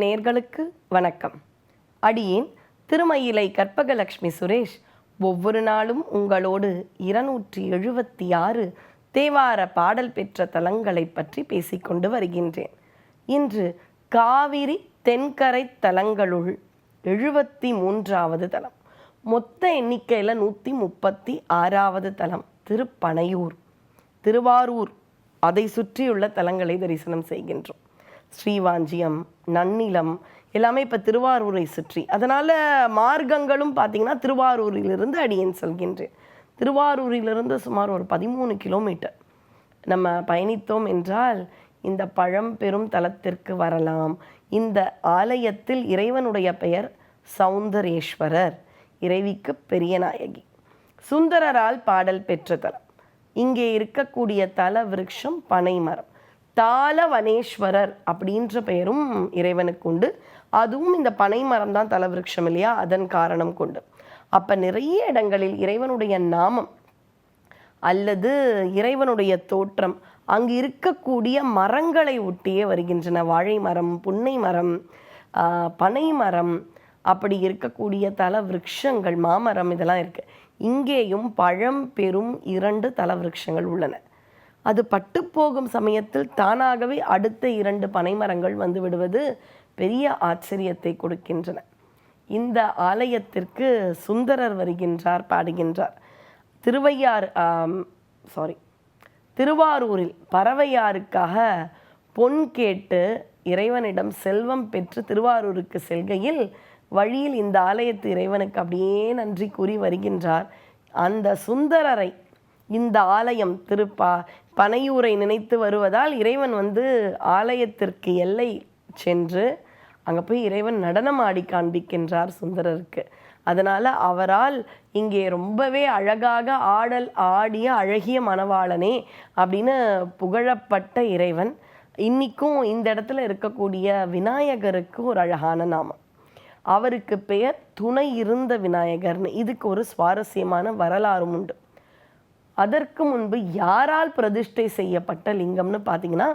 நேர்களுக்கு வணக்கம். அடியேன் திருமயிலை கற்பகலக்ஷ்மி சுரேஷ். ஒவ்வொரு நாளும் உங்களோடு இருநூற்றி எழுபத்தி ஆறு தேவார பாடல் பெற்ற தலங்களை பற்றி பேசிக்கொண்டு வருகின்றேன். இன்று காவிரி தென்கரை தலங்களுள் எழுபத்தி மூன்றாவது தலம். மொத்த எண்ணிக்கையில் நூற்றி முப்பத்தி ஆறாவது தலம் திருப்பனையூர். திருவாரூர். அதை சுற்றியுள்ள தலங்களை தரிசனம் செய்கின்றோம். ஸ்ரீவாஞ்சியம் நன்னிலம் எல்லாமே இப்போ திருவாரூரை சுற்றி. அதனால் மார்க்கங்களும் பார்த்தீங்கன்னா திருவாரூரிலிருந்து அடியேன் செல்கின்றேன். திருவாரூரிலிருந்து சுமார் ஒரு பதிமூணு கிலோமீட்டர். நம்ம பயணித்தோம் என்றால் இந்த பழம்பெரும் தலத்திற்கு வரலாம். இந்த ஆலயத்தில் இறைவனுடைய பெயர் சௌந்தரேஸ்வரர் இறைவிக்கு பெரிய நாயகி. சுந்தரரால் பாடல் பெற்ற தலம். இங்கே இருக்கக்கூடிய தல விருட்சம் பனைமரம். தாளவனேஸ்வரர் அப்படின்ற பெயரும் இறைவனுக்கு உண்டு. அதுவும் இந்த பனை மரம் தான் தலவிருட்சம் இல்லையா? அதன் காரணம் கொண்டு. அப்போ நிறைய இடங்களில் இறைவனுடைய நாமம் அல்லது இறைவனுடைய தோற்றம் அங்கு இருக்கக்கூடிய மரங்களை ஒட்டியே வருகின்றன. வாழை மரம் புன்னை மரம் பனை மரம் அப்படி இருக்கக்கூடிய தல விருட்சங்கள் மாமரம் இதெல்லாம் இருக்குது இங்கேயும் பழம் பெரும் இரண்டு தல விருட்சங்கள் உள்ளன. அது பட்டு போகும் சமயத்தில் தானாகவே அடுத்த இரண்டு பனைமரங்கள் வந்து விடுவது பெரிய ஆச்சரியத்தை கொடுக்கின்றன. இந்த ஆலயத்திற்கு சுந்தரர் வருகின்றார் பாடுகின்றார். திருவையார் சாரி திருவாரூரில் பறவையாருக்காக பொன் கேட்டு இறைவனிடம் செல்வம் பெற்று திருவாரூருக்கு செல்கையில் வழியில் இந்த ஆலயத்து இறைவனுக்கு அப்படியே நன்றி கூறி வருகின்றார். அந்த சுந்தரரை இந்த ஆலயம் திருப்பா பனையூரை நினைத்து வருவதால் இறைவன் வந்து ஆலயத்திற்கு எல்லை சென்று அங்கே போய் இறைவன் நடனம் ஆடி காண்பிக்கின்றார் சுந்தரருக்கு. அதனால் அவரால் இங்கே ரொம்பவே அழகாக ஆடல் ஆடிய அழகிய மணவாளனே அப்படின்னு புகழப்பட்ட இறைவன். இன்றைக்கும் இந்த இடத்துல இருக்கக்கூடிய விநாயகருக்கு ஒரு அழகான நாமம். அவருக்கு பெயர் துணை இருந்த விநாயகர்னு. இதுக்கு ஒரு சுவாரஸ்யமான வரலாறும் உண்டு. அதற்கு முன்பு யாரால் பிரதிஷ்டை செய்யப்பட்ட லிங்கம்னு பார்த்தீங்கன்னா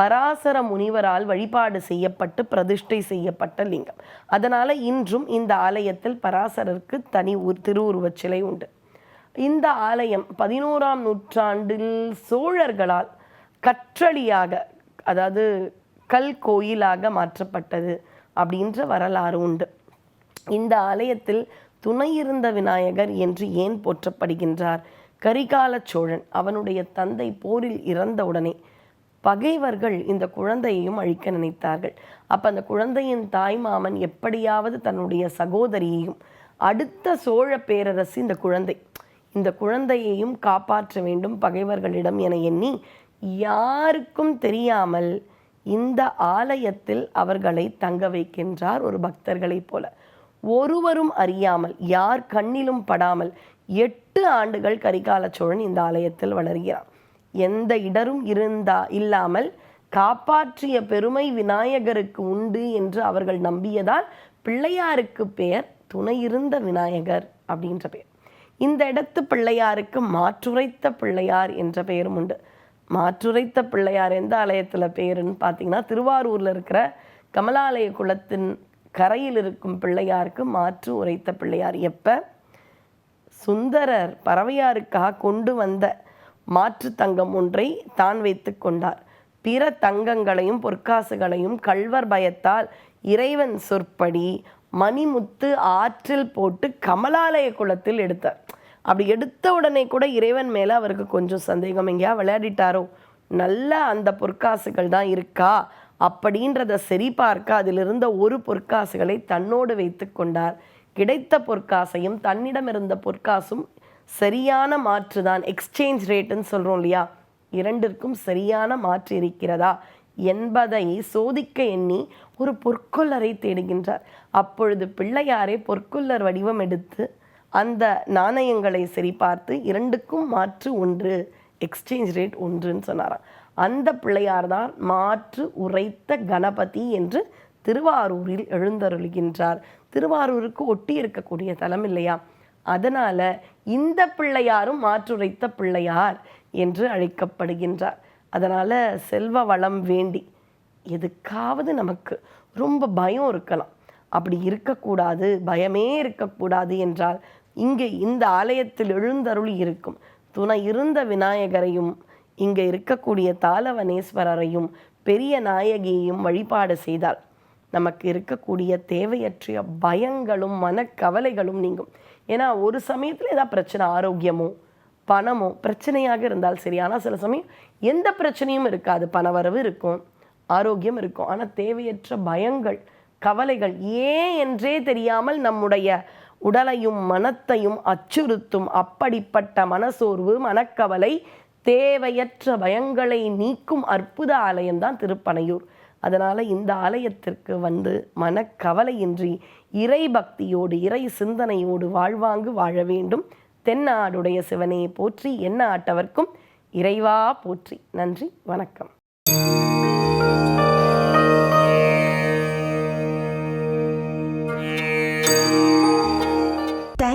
பராசர முனிவரால் வழிபாடு செய்யப்பட்டு பிரதிஷ்டை செய்யப்பட்ட லிங்கம். அதனால் இன்றும் இந்த ஆலயத்தில் பராசரருக்கு தனி உரு திருவுருவச் சிலை உண்டு. இந்த ஆலயம் பதினோராம் நூற்றாண்டில் சோழர்களால் கற்றளியாக அதாவது கல் கோயிலாக மாற்றப்பட்டது அப்படின்ற வரலாறு உண்டு. இந்த ஆலயத்தில் துணை இருந்த விநாயகர் என்று ஏன் போற்றப்படுகின்றார்? கரிகால சோழன் அவனுடைய தந்தை போரில் இறந்தவுடனே பகைவர்கள் இந்த குழந்தையையும் அழிக்க நினைத்தார்கள். அப்ப அந்த குழந்தையின் தாய்மாமன் எப்படியாவது தன்னுடைய சகோதரியையும் அடுத்த சோழ பேரரசு இந்த குழந்தை இந்த குழந்தையையும் காப்பாற்ற வேண்டும் பகைவர்களிடம் என எண்ணி யாருக்கும் தெரியாமல் இந்த ஆலயத்தில் அவர்களை தங்க வைக்கின்றார் ஒரு பக்தர்களைப் போல. ஒருவரும் அறியாமல் யார் கண்ணிலும் படாமல் எட்டு ஆண்டுகள் கரிகால சோழன் இந்த ஆலயத்தில் வளர்கிறான். எந்த இடரும் இருந்தா இல்லாமல் காப்பாற்றிய பெருமை விநாயகருக்கு உண்டு என்று அவர்கள் நம்பியதால் பிள்ளையாருக்கு பெயர் துணையிருந்த விநாயகர் அப்படின்ற பெயர். இந்த இடத்து பிள்ளையாருக்கு மாற்றுரைத்த பிள்ளையார் என்ற பெயரும் உண்டு. மாற்றுரைத்த பிள்ளையார் எந்த ஆலயத்தில் பெயருன்னு பார்த்தீங்கன்னா திருவாரூரில் இருக்கிற கமலாலய குளத்தின் கரையில் இருக்கும் பிள்ளையாருக்கு மாற்று உரைத்த பிள்ளையார். எப்போ? சுந்தரர் பறவையாருக்காக கொண்டு வந்த மாற்று தங்கம் ஒன்றை தான் வைத்து கொண்டார். பிற தங்கங்களையும் பொற்காசுகளையும் கள்வர் பயத்தால் இறைவன் சொற்படி மணிமுத்து ஆற்றில் போட்டு கமலாலய குளத்தில் எடுத்தார். அப்படி எடுத்த உடனே கூட இறைவன் மேலே அவருக்கு கொஞ்சம் சந்தேகம் எங்கேயா விளையாடிட்டாரோ? நல்ல அந்த பொற்காசுகள் தான் இருக்கா? அப்படின்றத சரி பார்க்க அதிலிருந்த ஒரு பொற்காசுகளை தன்னோடு வைத்து கொண்டார். கிடைத்த பொற்காசையும் தன்னிடம் இருந்த பொற்காசும் சரியான மாற்று தான். எக்ஸ்சேஞ்ச் ரேட்டுன்னு சொல்கிறோம் இல்லையா? இரண்டிற்கும் சரியான மாற்று இருக்கிறதா என்பதை சோதிக்க எண்ணி ஒரு பொற்கொல்லரை தேடுகின்றார். அப்பொழுது பிள்ளையாரே பொற்கொல்லர் வடிவம் எடுத்து அந்த நாணயங்களை சரிபார்த்து இரண்டுக்கும் மாற்று ஒன்று எக்ஸ்சேஞ்ச் ரேட் ஒன்றுன்னு சொன்னாராம். அந்த பிள்ளையார் தான் மாற்று உரைத்த கணபதி என்று திருவாரூரில் எழுந்தருளுகின்றார். திருவாரூருக்கு ஒட்டி இருக்கக்கூடிய தலம் இல்லையா? அதனால இந்த பிள்ளையாரும் மாற்றுரைத்த பிள்ளையார் என்று அழைக்கப்படுகின்றார். அதனால செல்வ வளம் வேண்டி எதுக்காவது நமக்கு ரொம்ப பயம் இருக்கலாம். அப்படி இருக்கக்கூடாது பயமே இருக்கக்கூடாது என்றால் இங்கே இந்த ஆலயத்தில் எழுந்தருளி இருக்கும் துணை இருந்த விநாயகரையும் இங்கே இருக்கக்கூடிய தாளவனேஸ்வரரையும் பெரிய நாயகியையும் வழிபாடு செய்தாள் நமக்கு இருக்கக்கூடிய தேவையற்ற பயங்களும் மனக்கவலைகளும் நீங்கும். ஏன்னா ஒரு சமயத்தில் ஏதாவது பிரச்சனை ஆரோக்கியமோ பணமோ பிரச்சனையாக இருந்தால் சரி. ஆனால் சில சமயம் எந்த பிரச்சனையும் இருக்காது. பணவரவு இருக்கும் ஆரோக்கியம் இருக்கும். ஆனால் தேவையற்ற பயங்கள் கவலைகள் ஏன் என்றே தெரியாமல் நம்முடைய உடலையும் மனத்தையும் அச்சுறுத்தும். அப்படிப்பட்ட மனசோர்வு மனக்கவலை தேவையற்ற பயங்களை நீக்கும் அற்புத ஆலயம்தான் திருப்பனையூர். அதனால் இந்த ஆலயத்திற்கு வந்து மனக்கவலையின்றி இறை பக்தியோடு இறை சிந்தனையோடு வாழ்வாங்கு வாழ வேண்டும். தென்னாடுடைய சிவனே போற்றி என்ன ஆட்டவர்க்கும் இறைவா போற்றி. நன்றி வணக்கம்.